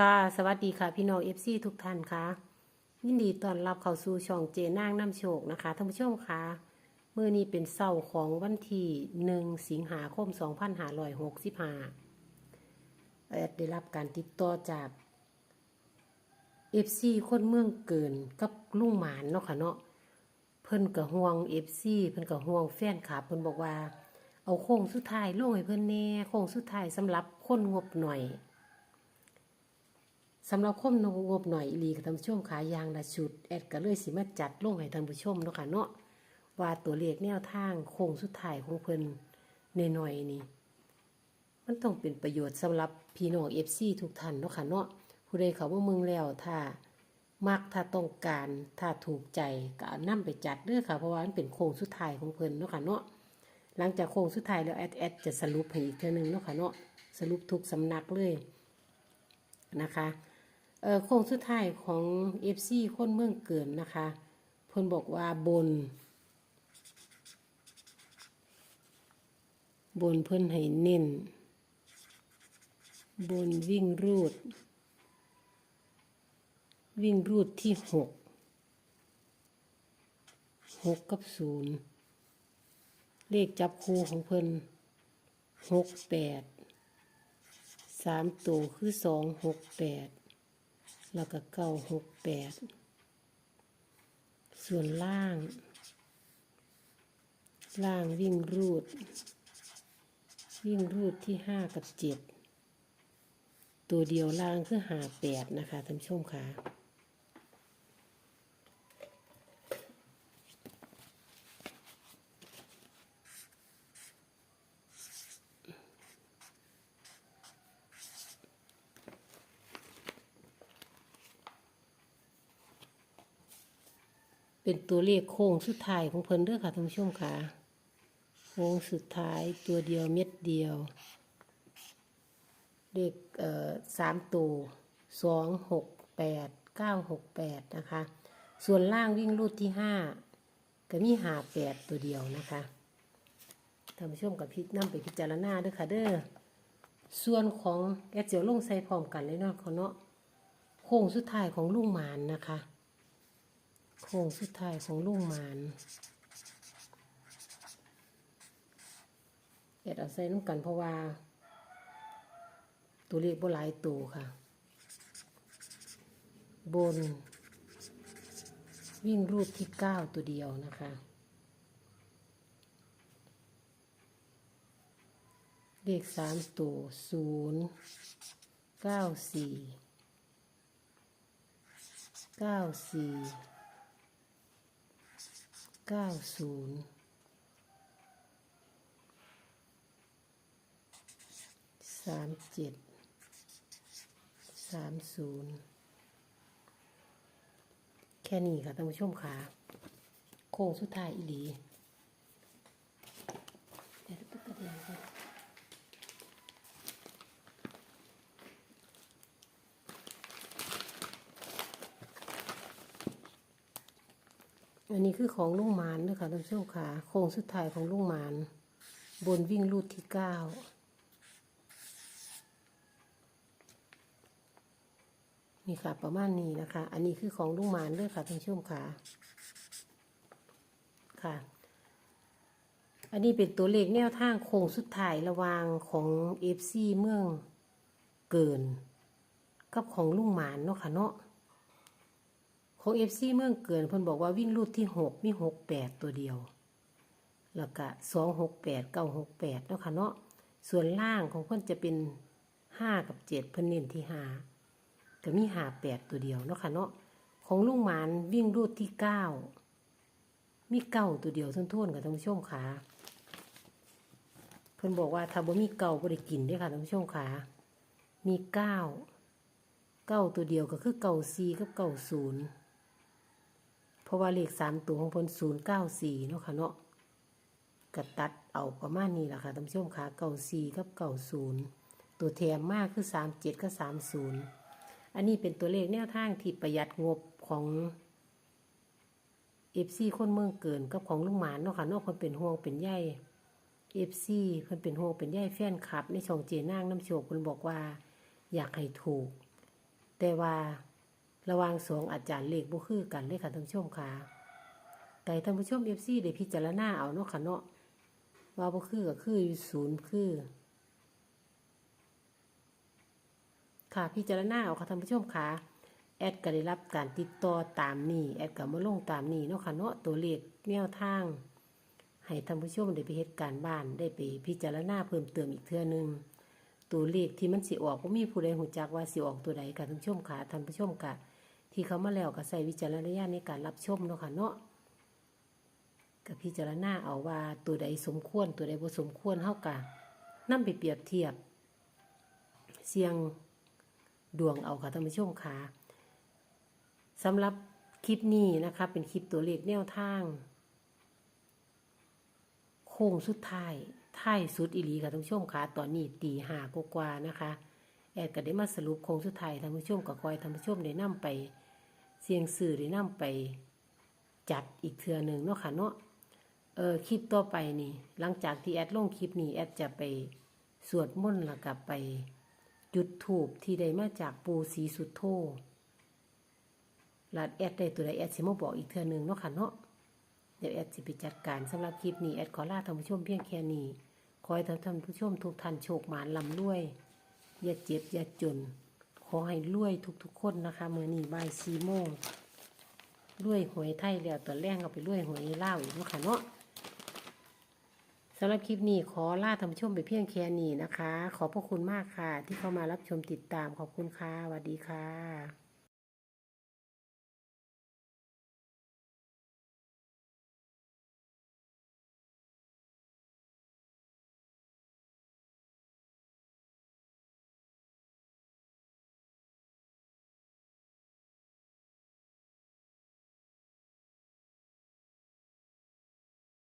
ค่ะ สวัสดีค่ะ พี่น้องเอฟซีทุกท่านค่ะ ยินดีต้อนรับเข้าสู่ช่องเจนางน้ำโชคนะคะท่านผู้ชมค่ะเมื่อนี้เป็นเสาร์ของวันที่หนึ่งสิงหาคม2565แอดได้รับการติดต่อจากเอฟซีคนเมืองเกินกับลุงหมานเนาะค่ะเนาะเพิ่นกับห่วงเอฟซีเพิ่นกับห่วงแฟนคลับเพิ่นบอกว่า เอาโค้งสุดท้ายลงให้เพิ่นแน่โค้งสุดท้ายสำหรับคนงบหน่อย สำหรับคมนงบหน่อยอีหลีกับท่านผู้ชมขายางละชุดแอดก็เลยสิมาจัดลงให้ท่านผู้ชมเนาะค่ะเนาะว่าตัวเลขแนวทางโค้งสุดท้ายของเพิ่นหน่อยนี่มันต้องเป็นประโยชน์สำหรับพี่น้อง FC ทุกท่านเนาะค่ะเนาะผู้ใดเขาว่าเมืองแล้วถ้ามักถ้าต้องการถ้าถูกใจก็เอาไปจัดเด้อค่ะเพราะว่ามันเป็นโค้งสุดท้ายของเพิ่นเนาะค่ะเนาะหลังจากโค้งสุดท้ายแล้วแอดแอดจะสรุปให้อีกเทื่อนึงเนาะค่ะเนาะสรุปทุกสำนักเลยนะคะ โค้งสุดท้ายของ FC คนเมืองเกินนะคะเพิ่นบอกว่าบน บนเพิ่นให้เน้น บนวิ่งรูด วิ่งรูดที่หกหกกับศูนย์เลขจับคู่ของเพิ่นหกแปดสามตัวคือสองหกแปด แล้วก็เก้าหกแปด ส่วนล่าง ล่างวิ่งรูด วิ่งรูดที่ห้ากับเจ็ด ตัวเดียวล่างคือหาแปดนะคะท่านผู้ชมค่ะ เป็นตัวเลขโค้งสุดท้ายของเพิ่นเด้อค่ะท่านผู้ชมค่ะโค้งสุดท้ายตัวเดียวเม็ดเดียว เลขเอ่อสามตัวสองหกแปดเก้าหกแปดนะคะ ส่วนล่างวิ่งรูดที่ห้าก็มีหาแปดตัวเดียวนะคะท่านผู้ชมกับพิจนำไปพิจารณาเด้อค่ะเด้อส่วนของแอดเจียวลงใส่พร้อมกันเลยเนาะเขาเนาะโค้งสุดท้ายของลุงหมานนะคะ โค้งสุดท้ายของลุงมานแอดเอาใส่น้ำกันเพราะว่า ตัวเลขบ่หลายตัวค่ะ บน วิ่งรูดที่เก้าตัวเดียวนะคะเลขสามตัวศูนย์เก้าสี่เก้าสี่ เก้าศูนย์สามเจ็ดสามศูนย์แค่นี้ค่ะท่านผู้ชมค่ะ โค้งสุดท้ายอีหลีเดี๋ยวตุ๊กระเดงกัน อันนี้คือของลุงหมานนะคะท่านผู้ชมค่ะโค้งสุดท้ายของลุงหมาน บนวิ่งรูดที่เก้านี่ค่ะประมาณนี้นะคะ อันนี้คือของลุงหมานด้วยค่ะท่านผู้ชมค่ะค่ะ อันนี้เป็นตัวเลขแนวทางโค้งสุดท้ายระวางของเอฟซีเมืองเกิน กับของลุงหมานเนาะค่ะเนาะ ของเอฟซีเมืองเกินเพิ่นบอกว่าวิ่งรูดที่หกมีหกแปดตัวเดียว แล้วก็สองหกแปดเก้าหกแปดเนาะค่ะเนาะส่วนล่างของเพิ่นจะเป็นห้ากับเจ็ดเพิ่นเน้นที่ห้าก็มีห้าแปดตัวเดียวเนาะค่ะเนาะของลุงหมานวิ่งรูดที่เก้ามีเก้าตัวเดียวทุ่นๆกับท่านผู้ชมค่ะเพิ่นบอกว่าถ้าบ่มีเก้าบ่ได้กินด้อค่ะท่านผู้ชมค่ะมีเก้าเก้าตัวเดียวก็คือเก้าสี่กับเก้าศูนย์ ราะว่าเลขสามตัวของเพิ่นศูนย์เก้าสี่เนาะค่ะเนาะกระตัดเอาประมาณนี้แหละค่ะท่านผู้ชมค่ะเก้าสี่กับเก้าศูนย์ตัวแถมมากคือสามเจ็ดกับสามศูนย์อันนี้เป็นตัวเลขแนวทางที่ประหยัดงบของเอฟซีคนเมืองเกินกับของลุงหมานเนาะค่ะเนาะเพิ่นเป็นห่วงเป็นใยเอฟซีเพิ่นเป็นห่วงเป็นใยแฟนคลับ ในช่องเจนางน้ำโชคเพิ่นบอกว่า อยากให้ถูก แต่ว่า ระหว่างสงอาจารย์เลขบ่คือกันเลยค่ะท่านผู้ชมค่ะแต่ท่านผู้ชม FC ได้พิจารณาเอาเนาะค่ะเนาะว่าบ่คือก็คือศูนย์คือ ค่ะพิจารณาเอาค่ะท่านผู้ชมค่ะแอดก็ได้รับการติดต่อตามนี้แอดก็มาลงตามนี้เนาะค่ะเนาะตัวเลขแนวทาง ให้ท่านผู้ชมได้ไปเฮ็ดการบ้านได้ไปพิจารณาเพิ่มเติมอีกเทื่อนึงตัวเลขที่มันสิออกบ่มีผู้ใดฮู้จักว่าสิออกตัวใดค่ะท่านผู้ชมค่ะท่านผู้ชมค่ะ ที่เขามาแล้วก็ใส่วิจารณญาณในการรับชมเนาะค่ะเนาะก็พิจารณาเอาว่าตัวใดสมควร ตัวใดบ่สมควรเฮาก็นำไปเปรียบเทียบ เสียงดวงเอาค่ะท่านผู้ชมค่ะสำหรับคลิปนี้นะคะเป็นคลิปตัวเลขแนวทาง โค้งสุดท้ายท้ายสุดอีหลีค่ะท่านผู้ชมค่ะตอนนี้ตีห้ากว่านะคะ แอดก็ได้มาสรุปโค้งสุดท้ายท่านผู้ชมก็คอยท่านผู้ชมได้นํไป เสียงสื่อได้นํไปจัดอีกเทื่อหนึ่งเนาะค่ะเนาะเออคลิปต่อไปนี่ หลังจากที่แอดลงคลิปนี้แอดจะไปสวดมนต์แล้วก็ไป จุดถูกที่ได้มาจากปูสีสุดโทแลาแอดได้ตัวใดแอดสิมาบอกอีกเทื่อหนึ่งเนาะค่ะเนาะเดี๋ยวแอดสิไปจัดการสำหรับคลิปนี้แอดขอลาท่านผู้ชมเพียงแค่นี้ขอให้ท่านผู้ชมทุกท่านโชคหมานลำรวย อย่าเจ็บ อย่าจน ขอให้รวยทุกๆคนนะคะมือนี้บ่ายสี่โมงรวยหวยไทยแล้วตอนแรกเอาไปรวยหวยเล่าวอีกนะค่ะเนาะสำหรับคลิปนี้ขอลาท่านผู้ชมไปเพียงแค่นี้นะคะ ขอบพระคุณมากค่ะ ที่เข้ามารับชมติดตามขอบคุณค่ะสวัสดีค่ะ